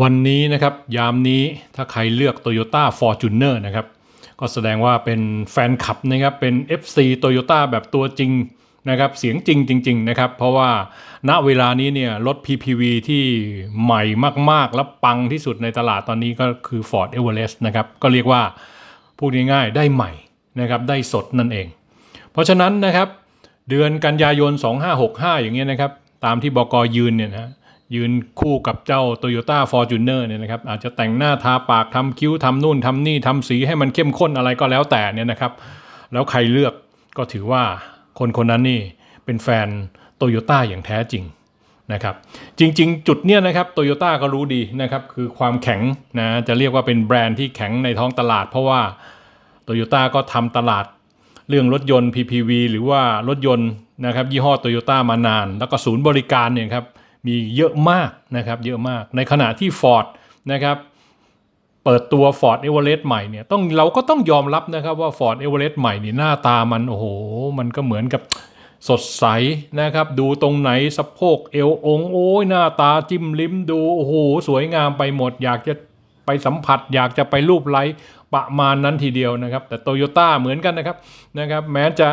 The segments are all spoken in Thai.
วันนี้นะครับยามนี้ถ้าใครเลือก Toyota Fortuner นะครับก็แสดงว่าเป็นแฟนคลับนะครับเป็น FC Toyota แบบตัวจริงนะครับเสียงจริงจริง ๆ นะครับ เพราะว่าณเวลานี้เนี่ยรถ PPV ที่ใหม่มากๆ และปังที่สุดในตลาดตอนนี้ก็คือ Ford Everest นะครับก็เรียกว่าพูดง่ายๆได้ใหม่นะครับได้สดนั่นเอง เพราะฉะนั้นนะครับเดือนกันยายน 2565 อย่างเงี้ยนะครับตามที่บกยืนเนี่ยนะ ยืนคู่กับเจ้า Toyota Fortuner เนี่ยนะครับอาจจะแต่งหน้าทาปากทำคิ้วทำนู่นทำนี่ทำสีให้มันเข้มข้นอะไรก็แล้วแต่เนี่ยนะครับ แล้วใครเลือกก็ถือว่าคนคนนั้นนี่เป็นแฟน Toyota อย่างแท้จริงนะครับจริงๆ จุดเนี้ยนะครับโตโยต้าก็รู้ดีนะครับคือความแข็งนะจะเรียกว่าเป็นแบรนด์ที่แข็งในท้องตลาด เพราะว่าโตโยต้าก็ทำตลาดเรื่องรถยนต์ PPV หรือว่ารถยนต์นะครับยี่ห้อโตโยต้ามานาน แล้วก็ศูนย์บริการเนี่ยครับ มีเยอะมากนะครับเยอะมากในขณะที่ Ford นะครับเปิดตัว Ford Everest ใหม่เนี่ยต้องเราก็ต้องยอมรับนะครับว่า Ford Everest ใหม่นี่หน้าตามันโอ้โห มันก็เหมือนกับสดใสนะครับ ดูตรงไหนสะโพกเอวองโอ้ยหน้าตาจิ้มลิ้มดูโอ้โหสวยงามไปหมด อยากจะไปสัมผัส อยากจะไปรูปไล้ประมาณนั้นทีเดียวนะครับ แต่โตโยต้าเหมือนกันนะครับนะครับ แม้จะ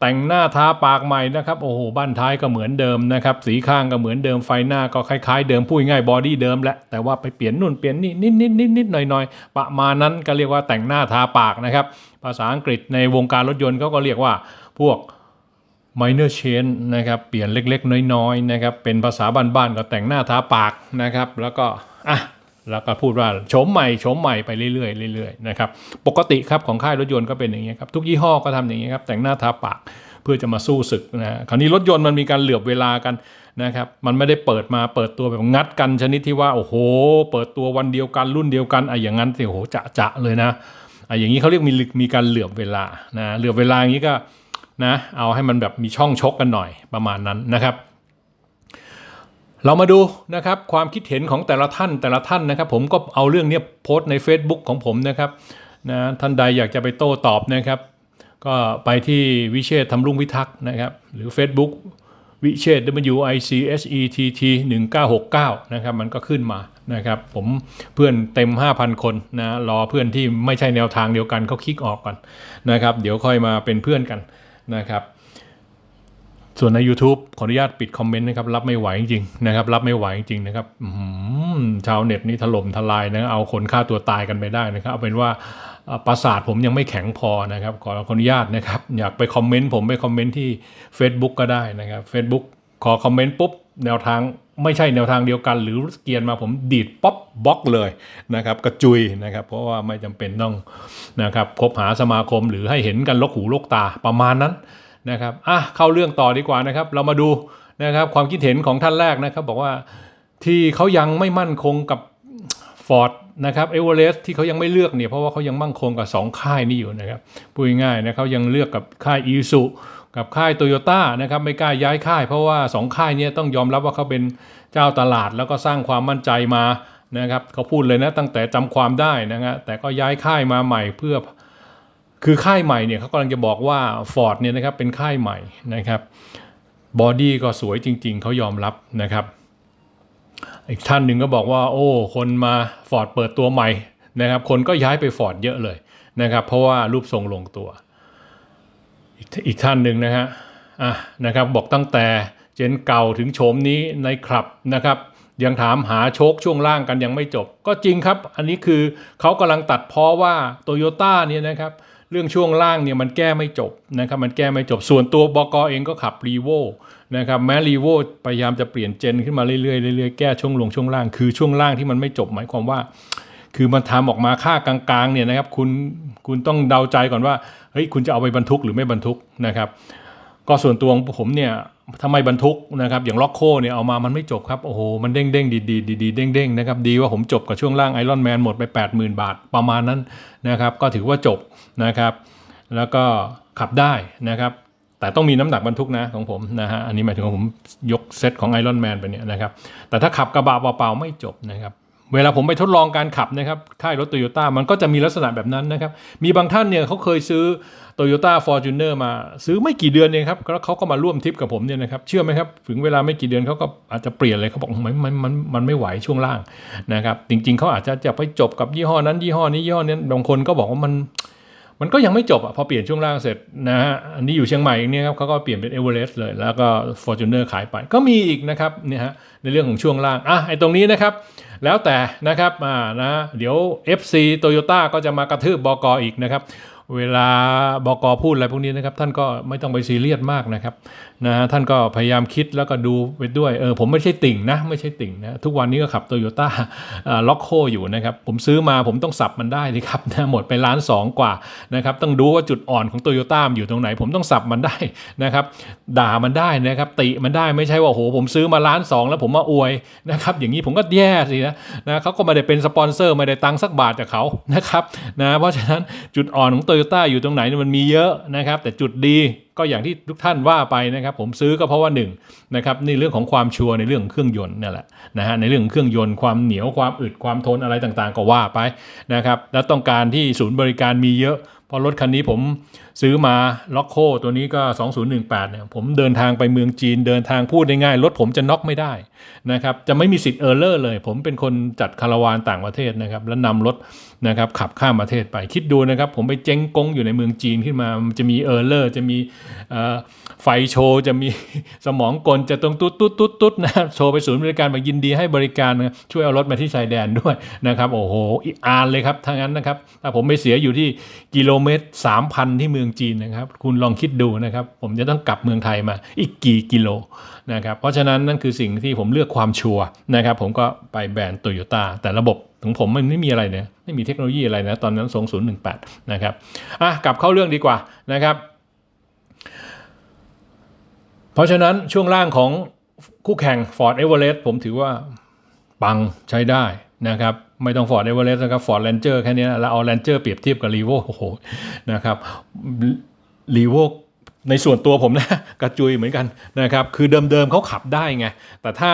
แต่งหน้าทาปากใหม่นะครับโอ้โหบ้านท้ายก็เหมือนเดิมนะครับสีข้างก็เหมือนเดิมไฟหน้าก็คล้ายๆเดิมพูดง่ายบอดี้เดิมแหละแต่ว่าไปเปลี่ยนนู่นเปลี่ยนนี่นิดนิดนิดนิดหน่อยหน่อยประมาณนั้นก็เรียกว่าแต่งหน้าทาปากนะครับภาษาอังกฤษในวงการรถยนต์เขาก็เรียกว่าพวก minor change นะครับเปลี่ยนเล็กๆ น้อยๆนะครับเป็นภาษาบ้านๆก็แต่งหน้าทาปากนะครับแล้วก็อะ แล้วก็พูดว่าโฉมใหม่โฉมใหม่ไปเรื่อยๆเรื่อยๆนะครับปกติครับของค่ายรถยนต์ก็เป็นอย่างนี้ยครับทุกยี่ห้อก็ทำอย่างนี้ยครับแต่งหน้าทาปากเพื่อจะมาสู้ศึกนะคราวนี้รถยนต์มันมีการเหลือบเวลากันนะครับมันไม่ได้เปิดมาเปิดตัวแบบงัดกันชนิดที่ว่าโอ้โห เปิดตัววันเดียวกันรุ่นเดียวกันไอ้อย่างนั้นสิโอ้โหจะจะเลยนะไอ้อย่างนี้เขาเรียกมีมีการเหลือบเวลานะเหลือบเวลาอย่างนี้ก็นะเอาให้มันแบบมีช่องชกกันหน่อยประมาณนั้นนะครับ เรามาดูนะครับความคิดเห็นของแต่ละท่านแต่ละท่านนะครับ ผมก็เอาเรื่องนี้โพสต์ใน Facebook ของผมนะครับนะท่านใดอยากจะไปโต้ตอบนะครับ ก็ไปที่วิเชษทำรุ่งพิทักษ์นะครับ หรือ Facebook วิเชษ W I C S E T T 1969นะครับมันก็ขึ้นมานะครับ ผมเพื่อนเต็ม 5,000 คนนะรอเพื่อนที่ไม่ใช่แนวทางเดียวกันเขาคลิกออกก่อนนะครับ เดี๋ยวค่อยมาเป็นเพื่อนกันนะครับ ส่วนใน YouTube ขออนุญาตปิดคอมเมนต์นะครับ รับไม่ไหวจริงๆนะครับรับไม่ไหวจริงๆนะครับชาวเน็ตนี่ถล่มทลายนะเอาคนฆ่าตัวตายกันไปได้นะครับเอาเป็นว่าประสาทผมยังไม่แข็งพอนะครับ ขอขออนุญาตนะครับ อยากไปคอมเมนต์ผมไปคอมเมนต์ที่ Facebook ก็ได้นะครับ Facebook ขอคอมเมนต์ปุ๊บแนวทางไม่ใช่แนวทางเดียวกัน หรือเกียนมาผมดีดป๊อปบล็อกเลยนะครับกระจุยนะครับ เพราะว่าไม่จำเป็นต้องนะครับคบหาสมาคมหรือให้เห็นกันลกหูลกตาประมาณนั้น นะครับอะเข้าเรื่องต่อดีกว่านะครับ เรามาดูนะครับความคิดเห็นของท่านแรกนะครับ บอกว่าที่เขายังไม่มั่นคงกับ Ford นะครับเอเวอเรสที่เขายังไม่เลือกเนี่ยเพราะว่าเขายังมั่นคงกับ 2 ค่ายนี้อยู่นะครับพูดง่ายๆนะเขายังเลือกกับค่ายอีซูกับค่ายโตโยต้านะครับไม่กล้าย้ายค่าย เพราะว่า 2 ค่ายนี้ต้องยอมรับว่าเขาเป็นเจ้าตลาด แล้วก็สร้างความมั่นใจมานะครับเขาพูดเลยนะตั้งแต่จำความได้นะฮะแต่ก็ย้ายค่ายมาใหม่เพื่อ คือค่ายใหม่เนี่ยเขากำลังจะบอกว่า Ford เนี่ยนะครับเป็นค่ายใหม่นะครับบอดี้ก็สวยจริง ๆ เขายอมรับนะครับ อีกท่านหนึ่งก็บอกว่า โอ้ คนมา Ford เปิดตัวใหม่นะครับ คนก็ย้ายไป Ford เยอะเลยนะครับ เพราะว่ารูปทรงลงตัวอีกอีกท่านหนึ่งนะฮะอะนะครับบอกตั้งแต่เจนเก่าถึงโฉมนี้ในคลับนะครับ ยังถามหาโชคช่วงล่างกันยังไม่จบ ก็จริงครับ อันนี้คือเขากำลังตัดพ้อว่าโตโยต้าเนี่ยนะครับ เรื่องช่วงล่างเนี่ยมันแก้ไม่จบนะครับมันแก้ไม่จบส่วนตัวบกเองก็ขับรีโวนะครับแม้รีโวพยายามจะเปลี่ยนเจนขึ้นมาเรื่อยๆเรื่อยๆแก้ช่วงลงช่วงล่างคือช่วงล่างที่มันไม่จบหมายความว่า คือมันทำออกมาค่ากลางๆเนี่ยนะครับคุณคุณต้องเดาใจก่อนว่าเฮ้ยคุณจะเอาไปบรรทุกหรือไม่บรรทุกนะครับ ก็ส่วนตัวของผมเนี่ย ทำไมบรรทุกนะครับอย่างล็อกโคเนี่ยเอามามันไม่จบครับโอ้โหมันเด้งเด้งดีดีดีดีเด้งเด้งนะครับดีว่าผมจบกับช่วงล่างไอรอนแมนหมดไป 80,000 บาทประมาณนั้นนะครับก็ถือว่าจบนะครับ แล้วก็ขับได้นะครับ แต่ต้องมีน้ำหนักบรรทุกนะของผมนะฮะอันนี้หมายถึงว่าผมยกเซตของไอรอนแมนไปเนี่ยนะครับแต่ถ้าขับกระบะเปล่าๆไม่จบนะครับ เวลาผมไปทดลองการขับนะครับค่ายรถโตโยต้ามันก็จะมีลักษณะแบบนั้นนะครับ มีบางท่านเนี่ยเขาเคยซื้อ Toyota Fortuner มาซื้อไม่กี่เดือนเองครับแล้วเขาก็มาร่วมทริปกับผมเนี่ยนะครับเชื่อไหมครับถึงเวลาไม่กี่เดือนเขาก็อาจจะเปลี่ยนเลยเขาบอกมันมันมันมันไม่ไหวช่วงล่างนะครับจริงๆเขาอาจจะจะไปจบกับยี่ห้อนั้นยี่ห้อนี้ยี่ห้อนี้บางคนก็บอกว่ามัน มันก็ยังไม่จบอะพอเปลี่ยนช่วงล่างเสร็จนะฮะอันนี้อยู่เชียงใหม่อีกเนี่ยครับเขาก็เปลี่ยนเป็นเอเวอเรสต์เลย แล้วก็ฟอร์จูเนอร์ขายไป ก็มีอีกนะครับเนี่ยฮะในเรื่องของช่วงล่างอะไอตรงนี้นะครับ แล้วแต่นะครับอ่านะเดี๋ยว FC Toyota ก็จะมากระทืบบกออีกนะครับเวลาบกอพูดอะไรพวกนี้นะครับ ท่านก็ไม่ต้องไปซีเรียสมากนะครับ นะฮะท่านก็พยายามคิดแล้วก็ดูไปด้วยเออผมไม่ใช่ติ่งนะไม่ใช่ติ่งนะทุกวันนี้ก็ขับโตโยต้าล็อกโคอยู่นะครับผมซื้อมาผมต้องสับมันได้เลยครับนะหมดไปล้านสองกว่านะครับต้องดูว่าจุดอ่อนของโตโยต้าอยู่ตรงไหน ผมต้องสับมันได้นะครับด่ามันได้นะครับติมันได้ไม่ใช่ว่าโอ้โหผมซื้อมาล้านสองแล้วผมมาอวยนะครับอย่างนี้ผมก็แย่สินะนะเขาก็ไม่ได้เป็นสปอนเซอร์ไม่ได้ตังค์สักบาทจากเขานะครับนะเพราะฉะนั้นจุดอ่อนของโตโยต้าอยู่ตรงไหนมันมีเยอะนะครับแต่จุดดี ก็อย่างที่ทุกท่านว่าไปนะครับผมซื้อก็เพราะว่าหนึ่งนะครับในเรื่องของความชัวร์ในเรื่องเครื่องยนต์นี่แหละนะฮะในเรื่องของเครื่องยนต์ความเหนียวความอึดความทนอะไรต่างๆ ก็ว่าไปนะครับแล้วต้องการที่ศูนย์บริการมีเยอะเพราะรถคันนี้ผม ซื้อมาล็อกโคตัวนี้ก็ 2018เนี่ยผมเดินทางไปเมืองจีนเดินทางพูดง่ายรถผมจะน็อกไม่ได้นะครับจะไม่มีสิทธิ์เออร์เลอร์เลย ผมเป็นคนจัดคาราวานต่างประเทศนะครับแล้วนำรถนะครับขับข้ามประเทศไปคิดดูนะครับ ผมไปเจ๊งกงอยู่ในเมืองจีนขึ้นมามันจะมีเออร์เลอร์จะมีไฟโชว์ จะมีสมองกลจะตรงตุ๊ดตุ๊ดตุ๊ดตุ๊ดนะโชว์ไปศูนย์บริการบอกยินดีให้บริการนะช่วยเอารถมาที่ชายแดนด้วยนะครับโอ้โหอีกอานเลยครับถ้างั้นนะครับถ้าผมไปเสียอยู่ที่กิโลเมตร 3,000 ที่เมืองจีนนะครับ คุณลองคิดดูนะครับ ผมจะต้องกลับเมืองไทยมาอีกกี่กิโลนะครับ เพราะฉะนั้นนั่นคือสิ่งที่ผมเลือกความชัวร์นะครับ ผมก็ไปแบรนด์โตโยต้าแต่ระบบของผมมันไม่มีอะไรเนี่ยไม่มีเทคโนโลยีอะไรนะตอนนั้นทรง018 นะครับอะกลับเข้าเรื่องดีกว่านะครับเพราะฉะนั้นช่วงล่างของคู่แข่ง Ford Everest ผมถือว่าปังใช้ได้ นะครับไม่ต้อง Ford Everest นะครับ Ford Ranger แค่นี้นะแล้วเอา Ranger เปรียบเทียบกับ r e v o โอ้โหนะครับ r e v o ในส่วนตัวผมนะกระจุยเหมือนกันนะครับคือเดิมๆเขาขับได้ไง แต่ถ้า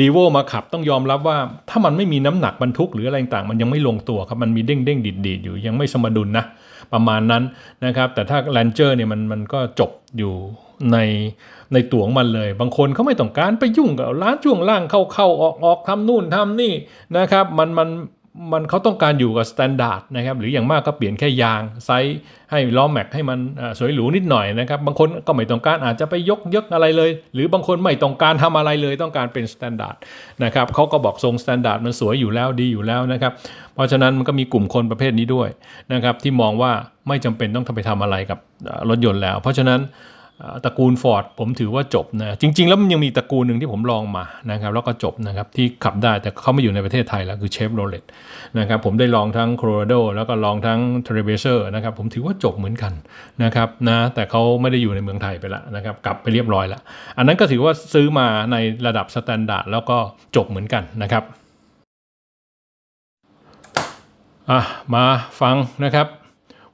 r e v o มาขับต้องยอมรับว่า ถ้ามันไม่มีน้ำหนักบรรทุกหรืออะไรต่างมันยังไม่ลงตัวครับ มันมีเด้งเด้งดีดๆอยู่ยังไม่สมดุลนะ ประมาณนั้นนะครับแต่ถ้า Ranger เนี่ยมันมันก็จบอยู่ ในในตัวของมันเลย บางคนเขาไม่ต้องการไปยุ่งกับร้านช่วงล่างเข้าเข้าออกออกทำนู่นทำนี่นะครับมันมันมันเขาต้องการอยู่กับสแตนดาร์ดนะครับหรืออย่างมากก็เปลี่ยนแค่ยางไซส์ให้ล้อแม็กให้มันสวยหรูนิดหน่อยนะครับบางคนก็ไม่ต้องการอาจจะไปยกยกอะไรเลย หรือบางคนไม่ต้องการทำอะไรเลยต้องการเป็นสแตนดาร์ดนะครับเขาก็บอกทรงสแตนดาร์ดมันสวยอยู่แล้วดีอยู่แล้วนะครับเพราะฉะนั้นมันก็มีกลุ่มคนประเภทนี้ด้วยนะครับที่มองว่าไม่จำเป็นต้องทำไปทำอะไรกับรถยนต์แล้ว เพราะฉะนั้น ตระกูลฟอร์ดผมถือว่าจบนะจริง ๆ แล้วมันยังมีตระกูลหนึ่งที่ผมลองมานะครับแล้วก็จบนะครับที่ขับได้แต่เขาไม่อยู่ในประเทศไทยแล้วคือเชฟโรเลตนะครับผมได้ลองทั้ง Colorado แล้วก็ลองทั้ง t r a v e r s e r นะครับผมถือว่าจบเหมือนกันนะครับนะแต่เขาไม่ได้อยู่ในเมืองไทยไปละนะครับกลับไปเรียบร้อยละอันนั้นก็ถือว่าซื้อมาในระดับสแตนดาร์ดแล้วก็จบเหมือนกันนะครับอะมาฟังนะครับ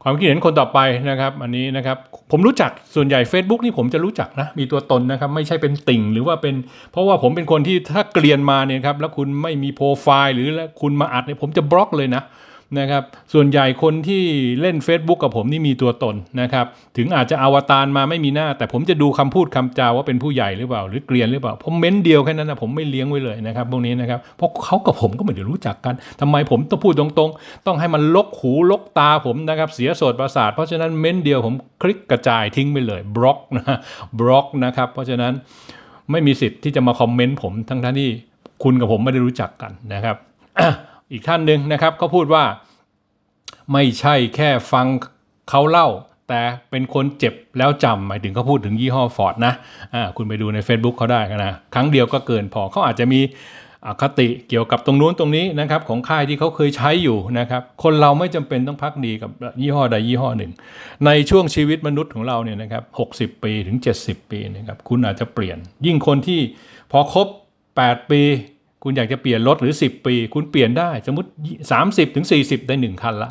ความคิดเห็นคนต่อไปนะครับ อันนี้นะครับผมรู้จักส่วนใหญ่ Facebook นี่ผมจะรู้จักนะมีตัวตนนะครับ ไม่ใช่เป็นติ่งหรือว่าเป็น เพราะว่าผมเป็นคนที่ถ้าเกลียนมาเนี่ยครับแล้วคุณไม่มีโปรไฟล์หรือแล้วคุณมาอัดเนี่ยผมจะบล็อกเลยนะ นะครับส่วนใหญ่คนที่เล่น Facebook กับผมนี่มีตัวตนนะครับถึงอาจจะอวตารมาไม่มีหน้า แต่ผมจะดูคำพูดคำจาว่าเป็นผู้ใหญ่หรือเปล่า หรือเกลียนหรือเปล่าผมเม้นเดียวแค่นั้นนะผมไม่เลี้ยงไว้เลยนะครับพวกนี้นะครับเพราะเขากับผมก็ไม่ได้รู้จักกันทำไมผมต้องพูดตรงๆ ต้องให้มันลกหูลกตาผมนะครับเสียโสดประสาท เพราะฉะนั้นเม้นเดียวผมคลิกกระจายทิ้งไปเลยบล็อกนะบล็อกนะครับเพราะฉะนั้นไม่มีสิทธิ์ที่จะมาคอมเมนต์ผมทั้งท่านที่คุณกับผมไม่ได้รู้จักกันนะครับอีกท่านหนึ่งนะครับเขาพูดว่า ไม่ใช่แค่ฟังเขาเล่า แต่เป็นคนเจ็บแล้วจำหมายถึงเขาพูดถึงยี่ห้อฟอร์ดนะอ่าคุณไปดูใน Facebook เขาได้นะ ครั้งเดียวก็เกินพอเขาอาจจะมีอคติเกี่ยวกับตรงนู้นตรงนี้นะครับของค่ายที่เขาเคยใช้อยู่นะครับคนเราไม่จำเป็นต้องพักดีกับยี่ห้อใดยี่ห้อหนึ่ง ในช่วงชีวิตมนุษย์ของเราเนี่ยนะครับ60ปีถึง 70 ปีนะครับคุณอาจจะเปลี่ยน ยิ่งคนที่พอครบ 8 ปี คุณอยากจะเปลี่ยนรถหรือ 10 ปี คุณเปลี่ยนได้สมมติ 30ถึง40 ได้ 1 คันละ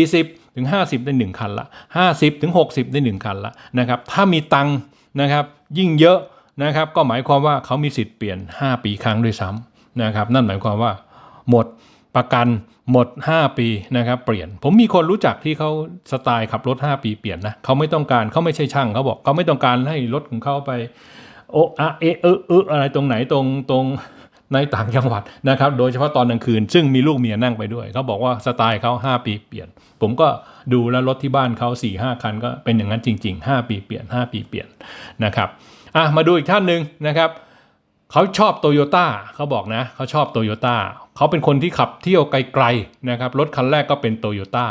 40ถึง50 ได้ 1 คันละ 50ถึง60 ได้ 1 คันละนะครับถ้ามีตังค์นะครับยิ่งเยอะนะครับก็หมายความว่าเขามีสิทธิ์เปลี่ยน 5 ปีครั้งด้วยซ้ำนะครับนั่นหมายความว่าหมดประกันหมด 5 ปีนะครับเปลี่ยน ผมมีคนรู้จักที่เขาสไตล์ขับรถ 5 ปีเปลี่ยนนะเขาไม่ต้องการเขาไม่ใช่ช่างเขาบอกเขาไม่ต้องการให้รถของเขาไปโอะอะเอะเอะเออะไรตรงไหนตรงตรง ในต่างจังหวัดนะครับ โดยเฉพาะตอนกลางคืน ซึ่งมีลูกเมียนั่งไปด้วย เขาบอกว่าสไตล์เขา 5 ปีเปลี่ยน ผมก็ดูแล้วรถที่บ้านเขา4ี่ห้าคันก็เป็นอย่างนั้นจริง ๆ 5 ปีเปลี่ยน 5 ปีเปลี่ยนนะครับอะมาดูอีกท่านหนึ่งนะครับเขาชอบโตโยต้าเขาบอกนะเขาชอบโตโยต้าเขาเป็นคนที่ขับเที่ยวไกลๆนะครับรถคันแรกก็เป็นโตโยต้า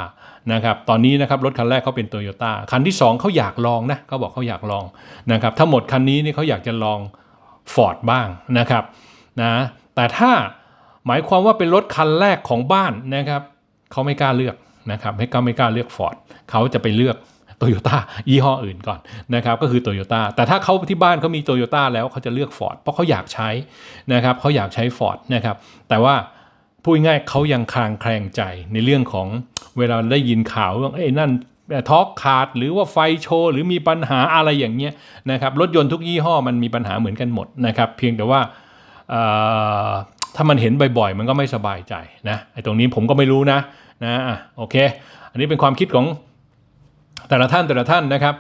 นะครับตอนนี้นะครับรถคันแรกเขาเป็นโตโยต้าคันที่ 2เขาอยากลองนะเขาบอกเขาอยากลองนะครับถ้าหมดคันนี้นี่เขาอยากจะลองฟอร์ดบ้างนะครับ นะแต่ถ้าหมายความว่าเป็นรถคันแรกของบ้านนะครับเขาไม่กล้าเลือกนะครับไม่กล้าไม่กล้าเลือกฟอร์ดเขาจะไปเลือกโตโยต้ายี่ห้ออื่นก่อนนะครับก็คือโตโยต้าแต่ถ้าเขาที่บ้านเขามีโตโยต้าแล้วเขาจะเลือกฟอร์ดเพราะเขาอยากใช้นะครับเขาอยากใช้ฟอร์ดนะครับแต่ว่าพูดง่ายเขายังคลางแคลงใจในเรื่องของเวลาได้ยินข่าวว่าเอ้นั่นท็อกขาดหรือว่าไฟโชว์หรือมีปัญหาอะไรอย่างเงี้ยนะครับรถยนต์ทุกยี่ห้อมันมีปัญหาเหมือนกันหมดนะครับเพียงแต่ว่า ถ้ามันเห็นบ่อยๆ มันก็ไม่สบายใจนะไอ้ตรงนี้ผมก็ไม่รู้นะนะโอเค อันนี้เป็นความคิดของแต่ละท่านแต่ละท่านนะครับ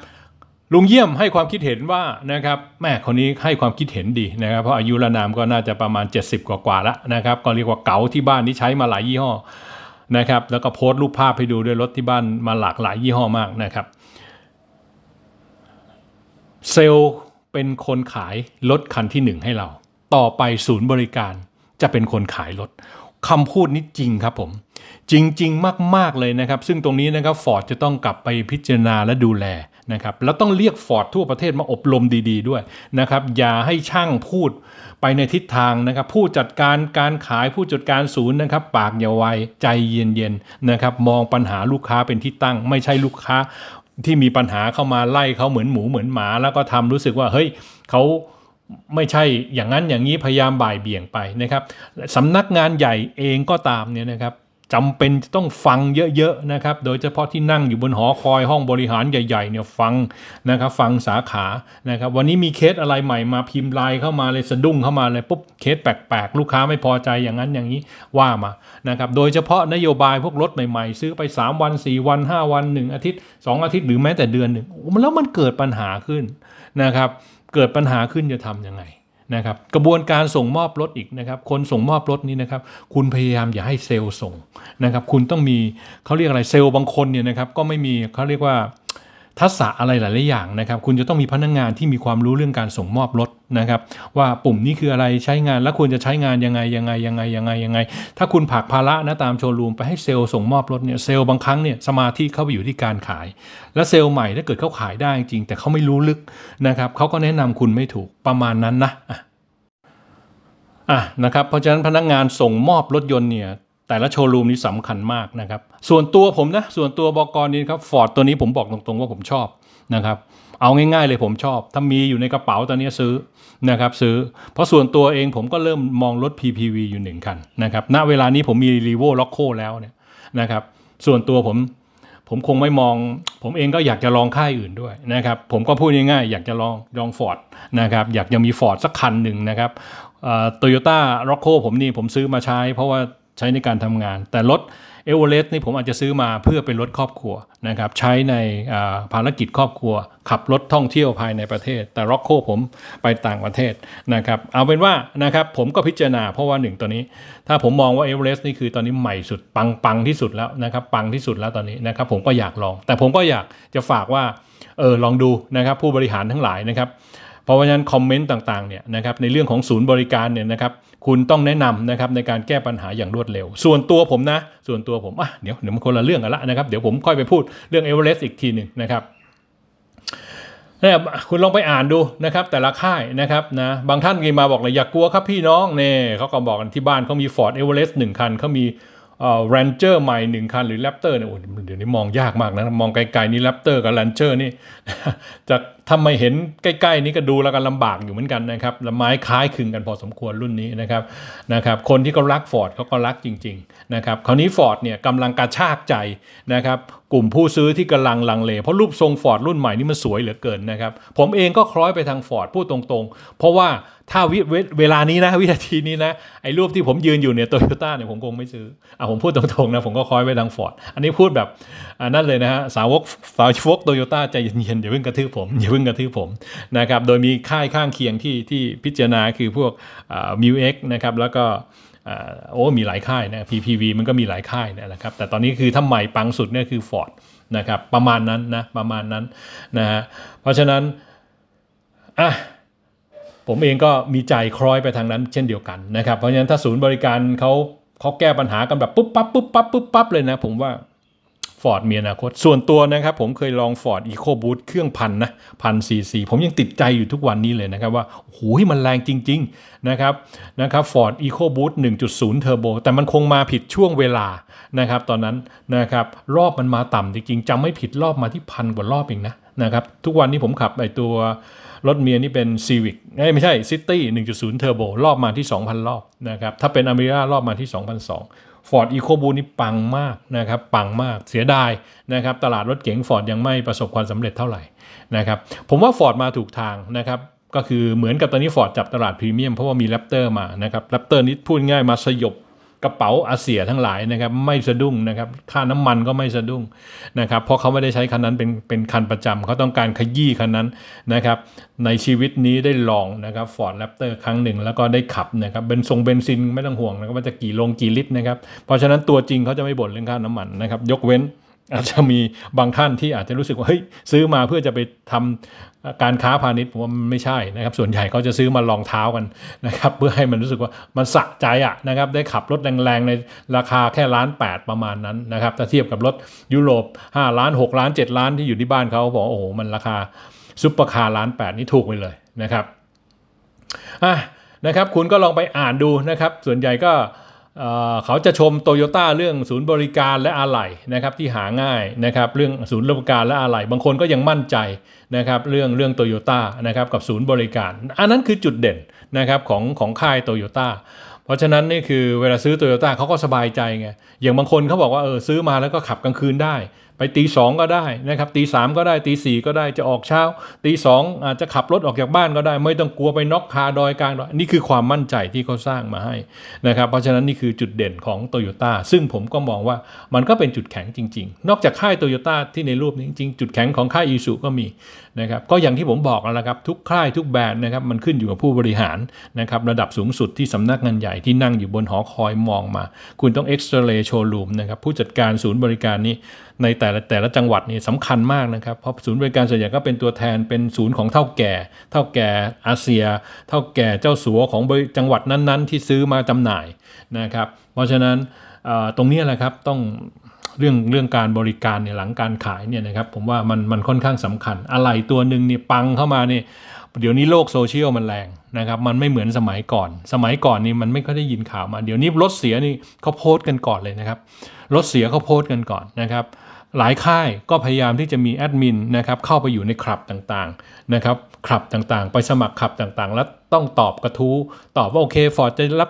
ลุงเยี่ยมให้ความคิดเห็นว่านะครับแม่คนนี้ให้ความคิดเห็นดีนะครับเพราะอายุรนามก็น่าจะประมาณ 70 กว่าๆแล้วนะครับก็เรียกว่าเก๋าที่บ้านนี้ใช้มาหลายยี่ห้อนะครับแล้วก็โพสต์รูปภาพให้ดูด้วยรถที่บ้านมาหลากหลายยี่ห้อมากนะครับ เซลล์เป็นคนขายรถคันที่หนึ่งให้เรา ต่อไปศูนย์บริการจะเป็นคนขายรถคำพูดนี้จริงครับผม จริง ๆ มาก ๆ เลยนะครับ ซึ่งตรงนี้นะครับฟอร์ดจะต้องกลับไปพิจารณาและดูแลนะครับแล้วต้องเรียกฟอร์ดทั่วประเทศมาอบรมดี ๆ ด้วยนะครับอย่าให้ช่างพูดไปในทิศทางนะครับ ผู้จัดการการขายผู้จัดการศูนย์นะครับ ปากอย่าไวใจเย็นๆนะครับ มองปัญหาลูกค้าเป็นที่ตั้ง ไม่ใช่ลูกค้าที่มีปัญหาเข้ามาไล่เขาเหมือนหมูเหมือนหมา แล้วก็ทำรู้สึกว่าเฮ้ยเขา ไม่ใช่อย่างนั้นอย่างนี้พยายามบ่ายเบี่ยงไปนะครับสำนักงานใหญ่เองก็ตามเนี่ยนะครับจำเป็นต้องฟังเยอะๆนะครับ โดยเฉพาะที่นั่งอยู่บนหอคอยห้องบริหารใหญ่ๆเนี่ยฟังนะครับฟังสาขานะครับ วันนี้มีเคสอะไรใหม่มาพิมพ์ไลน์เข้ามาเลยสะดุ้งเข้ามาเลยปุ๊บเคสแปลกๆ ลูกค้าไม่พอใจอย่างนั้นอย่างนี้ว่ามานะครับโดยเฉพาะนโยบายพวกรถใหม่ๆ ซื้อไป 3 วัน 4 วัน 5 วัน 1 อาทิตย์ 2 อาทิตย์หรือแม้แต่เดือนหนึ่งแล้วมันเกิดปัญหาขึ้นนะครับ เกิดปัญหาขึ้นจะทำยังไงนะครับกระบวนการส่งมอบรถอีกนะครับคนส่งมอบรถนี้นะครับคุณพยายามอย่าให้เซลล์ส่งนะครับคุณต้องมีเขาเรียกอะไรเซลล์บางคนเนี่ยนะครับก็ไม่มีเขาเรียกว่า ทักษะอะไรหลาย ๆ อย่างนะครับ คุณจะต้องมีพนักงงานที่มีความรู้เรื่องการส่งมอบรถนะครับ ว่าปุ่มนี้คืออะไรใช้งานแล้วควรจะใช้งานยังไงยังไงยังไงยังไงยังไง ถ้าคุณผักภาระนะตามโชว์รูมไปให้เซลล์ส่งมอบรถเนี่ยเซลล์บางครั้งเนี่ยสมาธิเข้าไปอยู่ที่การขาย และเซลล์ใหม่ถ้าเกิดเขาขายได้จริง แต่เขาไม่รู้ลึกนะครับเขาก็แนะนำคุณไม่ถูกประมาณนั้นนะอะอะนะครับเพราะฉะนั้นพนักงานส่งมอบรถยนต์เนี่ย แต่ละโชว์รูมนี้สำคัญมากนะครับ ส่วนตัวผมนะ ส่วนตัวบอกรนี้ครับฟอร์ดตัวนี้ผมบอกตรงๆว่าผมชอบนะครับ เอาง่ายๆเลยผมชอบ ถ้ามีอยู่ในกระเป๋าตอนนี้ซื้อนะครับซื้อ เพราะส่วนตัวเองผมก็เริ่มมองรถ PPV อยู่หนึ่งคันนะครับ ณ เวลานี้ผมมี r e v o l o c o แล้วเนี่ยนะครับ ส่วนตัวผมผมคงไม่มอง ผมเองก็อยากจะลองค่ายอื่นด้วยนะครับ ผมก็พูดง่ายๆอยากจะลองลองฟอร์ดนะครับ อยากจะมีฟอร์ดสักคันหนึ่งนะครับโตโยต้าร็อกโคผมนี่ผมซื้อมาใช้ เพราะว่า ใช้ในการทำงาน แต่รถเอเวอเรสต์นี่ผมอาจจะซื้อมาเพื่อเป็นรถครอบครัวนะครับใช้ในาภารกิจครอบครัว ขับรถท่องเที่ยวภายในประเทศ แต่ร็อกโคผมไปต่างประเทศนะครับเอาเป็นว่านะครับผมก็พิจารณาเพราะว่าหนึ่งตัวนี้ ถ้าผมมองว่าเอเวอเรสต์นี่คือตอนนี้ใหม่สุดปังปังที่สุดแล้วนะครับปังที่สุดแล้วตอนนี้นะครับผมก็อยากลอง แต่ผมก็อยากจะฝากว่าเออลองดูนะครับผู้บริหารทั้งหลายนะครับ เพราะฉะนั้นคอมเมนต์ต่างๆเนี่ยนะครับในเรื่องของศูนย์บริการเนี่ยนะครับคุณต้องแนะนำนะครับในการแก้ปัญหาอย่างรวดเร็ว ส่วนตัวผมนะ ส่วนตัวผมอะเดี๋ยวเดี๋ยวมันคนละเรื่องกันละนะครับเดี๋ยวผมค่อยไปพูดเรื่องเอเวอเรสต์อีกทีหนึ่งนะครับเนี่ยคุณลองไปอ่านดูนะครับแต่ละค่ายนะครับนะบางท่านกีมาบอกเลยอย่ากลัวครับพี่น้องเนี่ยเขาก็บอกกันที่บ้านเขามี Ford e v e r e s t หนึ่งคันเขามีเอ่อ Ranger ใหม่หนึ่งคันหรือ Raptor เนี่ยโอ้เดี๋ยวนี้มองยากมากนะ มองไกลๆนี่ Raptor กับ Ranger นี่จะ ถ้าไม่เห็นใกล้ ๆ นี้ก็ดูแล้วกันลำบากอยู่เหมือนกันนะครับละไม้คล้ายคลึงกันพอสมควรรุ่นนี้นะครับนะครับ คนที่เขารักฟอร์ดเขาก็รักจริง ๆ นะครับ คราวนี้ฟอร์ดเนี่ยกำลังกระชากใจนะครับ กลุ่มผู้ซื้อที่กำลังลังเล เพราะรูปทรงฟอร์ดรุ่นใหม่นี่มันสวยเหลือเกินนะครับ ผมเองก็คล้อยไปทางฟอร์ดพูดตรงๆ เพราะว่าถ้าวิเวเวลานี้นะวินาทีนี้นะไอ้รูปที่ผมยืนอยู่เนี่ยโตโยต้าเนี่ยผมคงไม่ซื้ออะผมพูดตรงๆนะผมก็คล้อยไปทางฟอร์ดอันนี้พูดแบบอันนั้นเลยนะฮะสาวกสาวกโตโยต้าใจเย็นๆอย่าเพิ่งกระทืบผมอย่าเพิ่งกระทืบผมนะครับโดยมีค่ายข้างเคียงที่ที่พิจารณาคือพวกมิวเอ็กนะครับแล้วก็ โอ้มีหลายค่ายนะ PPV มันก็มีหลายค่ายเนยนะครับ แต่ตอนนี้คือถ้าใหม่ปังสุดเนี่ยคือ Ford นะครับประมาณนั้นนะประมาณนั้นนะฮะเพราะฉะนั้นอะผมเองก็มีใจคล้อยไปทางนั้นเช่นเดียวกันนะครับ เพราะฉะนั้นถ้าศูนย์บริการเขาเขาแก้ปัญหากันแบบปุ๊บปั๊บปุ๊บปั๊บปุ๊บปั๊บเลยนะผมว่า ฟอร์ดมีอนาคต ส่วนตัวนะครับ ผมเคยลอง Ford EcoBoost เครื่องพันนะพันซีซีผมยังติดใจอยู่ทุกวันนี้เลยนะครับว่าโอ้โหมันแรงจริง ๆ นะครับนะครับ Ford EcoBoost 1.0 Turbo แต่มันคงมาผิดช่วงเวลานะครับตอนนั้นนะครับรอบมันมาต่ำจริงๆจำไม่ผิดรอบมาที่พันกว่ารอบเองนะนะครับทุกวันนี้ผมขับไอตัวรถเมียนี่เป็น Civic ไม่ใช่ City 1.0 Turbo รอบมาที่ 2,000 รอบนะครับถ้าเป็น a m e r i a รอบมาที่2,200 ฟอร์ดอีโคบูนี่ปังมากนะครับปังมากเสียดายนะครับตลาดรถเก๋งฟอร์ดยังไม่ประสบความสำเร็จเท่าไหร่นะครับผมว่าฟอร์ดมาถูกทางนะครับก็คือเหมือนกับตอนนี้ฟอร์ดจับตลาดพรีเมียมเพราะว่ามีแรปเตอร์มานะครับแรปเตอร์นี้พูดง่ายมาสยบ กระเป๋าอาเซียทั้งหลายนะครับไม่สะดุ้งนะครับค่าน้ำมันก็ไม่สะดุ้งนะครับเพราะเขาไม่ได้ใช้คันนั้นเป็นเป็นคันประจำเขาต้องการขยี้คันนั้นนะครับในชีวิตนี้ได้ลองนะครับฟอร์ดแรปเตอร์ครั้งหนึ่งแล้วก็ได้ขับนะครับเป็นทรงเบนซินไม่ต้องห่วงนะครับว่าจะกี่ลงกี่ลิตรนะครับเพราะฉะนั้นตัวจริงเขาจะไม่บ่นเรื่องค่าน้ำมันนะครับยกเว้น อาจจะมีบางท่านที่อาจจะรู้สึกว่าเฮ้ยซื้อมาเพื่อจะไปทำการค้าพาณิชย์ผมว่ามันไม่ใช่นะครับ ส่วนใหญ่เขาจะซื้อมาลองเท้ากันนะครับเพื่อให้มันรู้สึกว่ามันสะใจอะนะครับได้ขับรถแรงๆในราคาแค่ล้านแปดประมาณนั้นนะครับถ้าเทียบกับรถยุโรป5ล้าน 6 ล้าน 7 ล้านที่อยู่ที่บ้านเขาบอกโอ้โหมันราคาซุปเปอร์คาร์ล้านแปดนี่ถูกไปเลยนะครับอะนะครับคุณก็ลองไปอ่านดูนะครับ ส่วนใหญ่ก็ เขาจะชมโตโยต้าเรื่องศูนย์บริการและอะไหล่นะครับที่หาง่ายนะครับเรื่องศูนย์บริการและอะไหล่บางคนก็ยังมั่นใจนะครับเรื่องเรื่องโตโยต้านะครับกับศูนย์บริการ อันนั้นคือจุดเด่นนะครับของของค่ายโตโยต้าเพราะฉะนั้นนี่คือเวลาซื้อโตโยต้าเขาก็สบายใจไงอย่างบางคนเขาบอกว่าเออซื้อมาแล้วก็ขับกลางคืนได้ ไปตีสองก็ได้นะครับตีสามก็ได้ตีสี่ก็ได้จะออกเช้าตีสองอาจจะขับรถออกจากบ้านก็ได้ ไม่ต้องกลัวไปน็อกคาดอยกลางดอยนี่คือความมั่นใจที่เขาสร้างมาให้นะครับเพราะฉะนั้นนี่คือจุดเด่นของโตโยต้าซึ่งผมก็มองว่ามันก็เป็นจุดแข็งจริง ๆ นอกจากค่ายโตโยต้าที่ในรูปนี้จริงจุดแข็งของค่ายอีสุก็มีนะครับก็อย่างที่ผมบอกแล้วนะครับทุกค่ายทุกแบรนด์นะครับมันขึ้นอยู่กับผู้บริหารนะครับระดับสูงสุดที่สำนักงานใหญ่ที่นั่งอยู่บนหอคอยมองมา คุณต้องเอ็กซ์เรย์โชว์รูมนะครับผู้จัดการศูนย์บริการนี้ในแต่ละแต่ละจังหวัดนี่สำคัญมากนะครับ เพราะศูนย์บริการส่วนใหญ่ก็เป็นตัวแทนเป็นศูนย์ของเท่าแก่ เท่าแก่อาเซีย เท่าแก่เจ้าสัวของจังหวัดนั้นๆ ที่ซื้อมาจำหน่ายนะครับ เพราะฉะนั้นตรงนี้แหละครับต้องเรื่องเรื่องการบริการเนี่ยหลังการขายเนี่ยนะครับผมว่ามันมันค่อนข้างสำคัญ อะไรตัวหนึ่งเนี่ยปังเข้ามาเนี่ยเดี๋ยวนี้โลกโซเชียลมันแรงนะครับมันไม่เหมือนสมัยก่อน สมัยก่อนนี่มันไม่ค่อยได้ยินข่าวมา เดี๋ยวนี้รถเสียนี่เขาโพสต์กันก่อนเลยนะครับรถเสียเขาโพสต์กันก่อนนะครับ หลายค่ายก็พยายามที่จะมีแอดมินนะครับเข้าไปอยู่ในคลับต่างๆนะครับคลับต่างๆ ไปสมัครคลับต่างๆ แล้วต้องตอบกระทู้ตอบว่าโอเคฟอร์ดจะรับ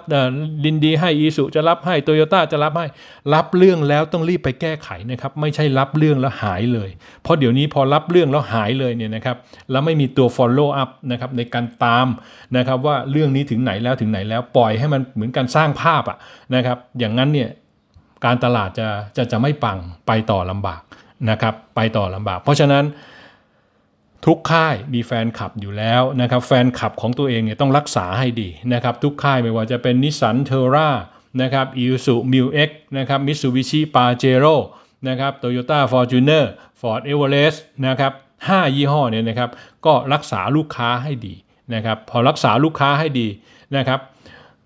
ดินดีให้อีสุจะรับให้โตโยต้าจะรับให้ รับเรื่องแล้วต้องรีบไปแก้ไขนะครับไม่ใช่รับเรื่องแล้วหายเลย เพราะเดี๋ยวนี้พอรับเรื่องแล้วหายเลยเนี่ยนะครับแล้วไม่มีตัว follow up นะครับในการตามนะครับว่าเรื่องนี้ถึงไหนแล้วถึงไหนแล้วปล่อยให้มันเหมือนการสร้างภาพอะนะครับอย่างนั้นเนี่ย การตลาดจะจะจะไม่ปังไปต่อลำบากนะครับไปต่อลำบาก เพราะฉะนั้นทุกค่ายมีแฟนคลับอยู่แล้วนะครับแฟนคลับของตัวเองเนี่ยต้องรักษาให้ดีนะครับทุกค่ายไม่ว่าจะเป็นนิสสันเทอร่านะครับอิสุมิวเอ็กนะครับมิตซูบิชิปาเจโร่นะครับโตโยต้าฟอร์จูเนอร์ฟอร์ดเอเวอเรสต์นะครับห้ายี่ห้อเนี่ยนะครับก็รักษาลูกค้าให้ดีนะครับพอรักษาลูกค้าให้ดีนะครับ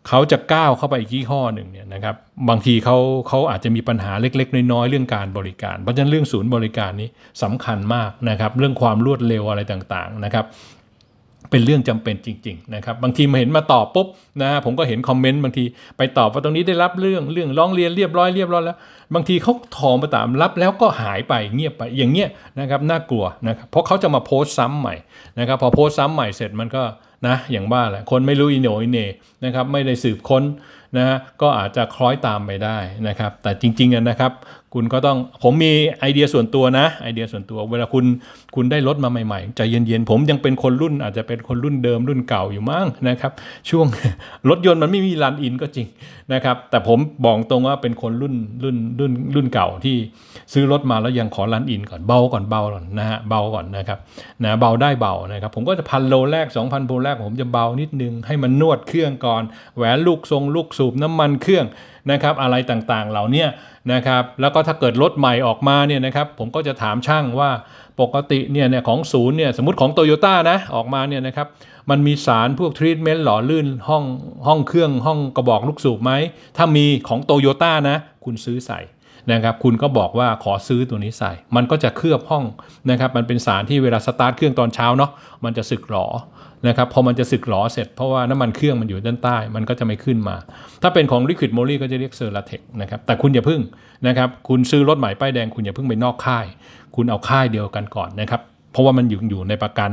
เขาจะก้าวเข้าไปอีกยี่ห้อหนึ่งเนี่ยนะครับบางทีเขาเขาอาจจะมีปัญหาเล็ก ๆ น้อยๆเรื่องการบริการ เพราะฉะนั้นเรื่องศูนย์บริการนี้สำคัญมากนะครับ เรื่องความรวดเร็วอะไรต่างๆนะครับเป็นเรื่องจำเป็นจริงๆนะครับบางทีมาเห็นมาตอบปุ๊บนะผมก็เห็นคอมเมนต์บางทีไปตอบว่าตรงนี้ได้รับเรื่องเรื่องร้องเรียนเรียบร้อยเรียบร้อยแล้ว บางทีเขาทองไปตามรับแล้วก็หายไปเงียบไปอย่างเงี้ยนะครับน่ากลัวนะครับเพราะเขาจะมาโพสต์ซ้ำใหม่นะครับพอโพสต์ซ้ำใหม่เสร็จมันก็ นะอย่างว่าแหละคนไม่รู้อีโหนอีเนนะครับไม่ได้สืบค้นนะฮะก็อาจจะคล้อยตามไปได้นะครับแต่จริงๆนะครับ คุณก็ต้องผมมีไอเดียส่วนตัวนะไอเดียส่วนตัว เวลาคุณคุณได้รถมาใหม่ๆใจเย็นๆผมยังเป็นคนรุ่นอาจจะเป็นคนรุ่นเดิมรุ่นเก่าอยู่มั้งนะครับ ช่วงรถยนต์มันไม่มีรันอินก็จริงนะครับ แต่ผมบอกตรงว่าเป็นคนรุ่นรุ่นรุ่นรุ่นเก่าที่ซื้อรถมาแล้วยังขอรันอินก่อนเบาก่อนเบาก่อนนะฮะเบาก่อนนะครับนะเบาได้เบานะครับ ผมก็จะพันโลแรก 2,000โลแรกผมจะเบานิดนึงให้มันนวดเครื่องก่อนแหวนลูกทรงลูกสูบน้ำมันเครื่อง นะครับอะไรต่างๆเหล่านี้นะครับแล้วก็ถ้าเกิดรถใหม่ออกมาเนี่ยนะครับผมก็จะถามช่างว่าปกติเนี่ยเนี่ยของศูนย์เนี่ยสมมติของโตโยต้านะออกมาเนี่ยนะครับมันมีสารพวกทรีทเมนต์หล่อลื่นห้องห้องเครื่องห้องกระบอกลูกสูบไหมถ้ามีของโตโยต้านะคุณซื้อใส่ นะครับคุณก็บอกว่าขอซื้อตัวนี้ใส่ มันก็จะเคลือบห้องนะครับมันเป็นสารที่เวลาสตาร์ทเครื่องตอนเช้าเนาะมันจะสึกหรอนะครับพอมันจะสึกหรอเสร็จเพราะว่าน้ำมันเครื่องมันอยู่ด้านใต้ มันก็จะไม่ขึ้นมา ถ้าเป็นของ Liquid m o l y ก็จะเรียกเซอร์ลาเทกนะครับแต่คุณอย่าพึ่งนะครับคุณซื้อรถใหม่ป้ายแดงคุณอย่าพึ่งไปนอกค่าย คุณเอาค่ายเดียวกันก่อนนะครับเพราะว่ามันอยู่อยู่ในประกัน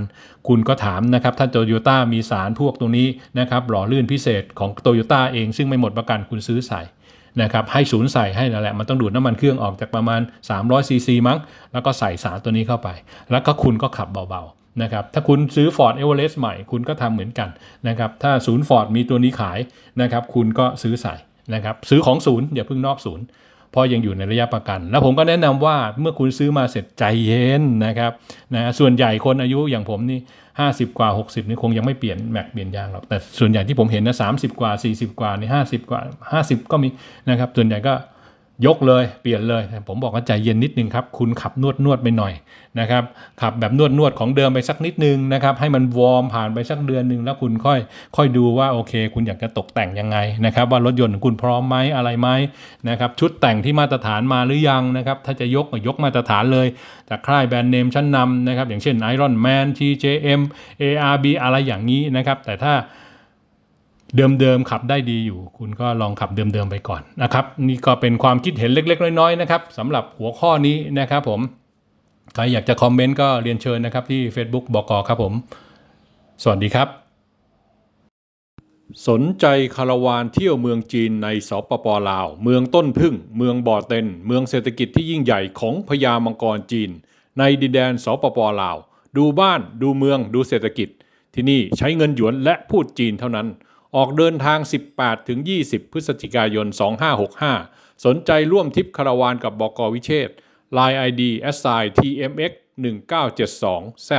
คุณก็ถามนะครับ ถ้าโตโยต้ามีสารพวกตรงนี้นะครับหล่อลื่นพิเศษของโตโยต้าเองซึ่งไม่หมดประกันคุณซื้อใส่ นะครับให้ศูนย์ใส่ให้นั่นแหละมันต้องดูดน้ำมันเครื่องออกจากประมาณ 300 ซีซีมั้ง แล้วก็ใส่สารตัวนี้เข้าไป แล้วก็คุณก็ขับเบาๆนะครับถ้าคุณซื้อ Ford e v e r e s t ใหม่คุณก็ทำเหมือนกันนะครับถ้าศูนย์ Ford มีตัวนี้ขายนะครับคุณก็ซื้อใส่นะครับซื้อของศูนย์อย่าเพิ่งนอกศูนย์เพราะยังอยู่ในระยะประกัน แล้วผมก็แนะนำว่าเมื่อคุณซื้อมาเสร็จใจเย็นนะครับนะส่วนใหญ่คนอายุอย่างผมนี่ 50 กว่า 60 นี่คงยังไม่เปลี่ยนแม็กเปลี่ยนยางหรอกแต่ส่วนใหญ่ที่ผมเห็นนะสากว่า 40 กว่านี่50 กว่า 50 ก็มีนะครับส่วนใหญ่ก็ ยกเลยเปลี่ยนเลย ผมบอกว่าใจเย็นนิดนึงครับ คุณขับนวดนวดไปหน่อยนะครับขับแบบนวดนวดของเดิมไปสักนิดนึงนะครับให้มันวอร์มผ่านไปสักเดือนหนึ่งแล้วคุณค่อยค่อยดูว่าโอเค คุณอยากจะตกแต่งยังไงนะครับว่ารถยนต์ของคุณพร้อมไหมอะไรไหมนะครับชุดแต่งที่มาตรฐานมาหรือยังนะครับถ้าจะยกก็ยกมาตรฐานเลยจากค่ายแบรนด์เนมชั้นนำนะครับอย่างเช่น Iron Man TJM ARB อะไรอย่างนี้นะครับแต่ถ้า เดิมๆขับได้ดีอยู่ คุณก็ลองขับเดิมๆไปก่อนนะครับ นี่ก็เป็นความคิดเห็นเล็ก ๆ น้อยๆนะครับสำหรับหัวข้อนี้นะครับผมใครอยากจะคอมเมนต์ก็เรียนเชิญนะครับที่ Facebook บกครับผม สวัสดีครับ สนใจคาราวานเที่ยวเมืองจีนในสปปลาว เมืองต้นพึ่ง เมืองบ่อเต็น เมืองเศรษฐกิจที่ยิ่งใหญ่ของพญามังกรจีน ในดินแดนสปปลาว ดูบ้าน ดูเมือง ดูเศรษฐกิจ ที่นี่ใช้เงินหยวนและพูดจีนเท่านั้น ออกเดินทาง 18-20 พฤศจิกายน 2565 สนใจร่วมทริปคาราวานกับบกวิเชษ Line ID s i tmx 1972 z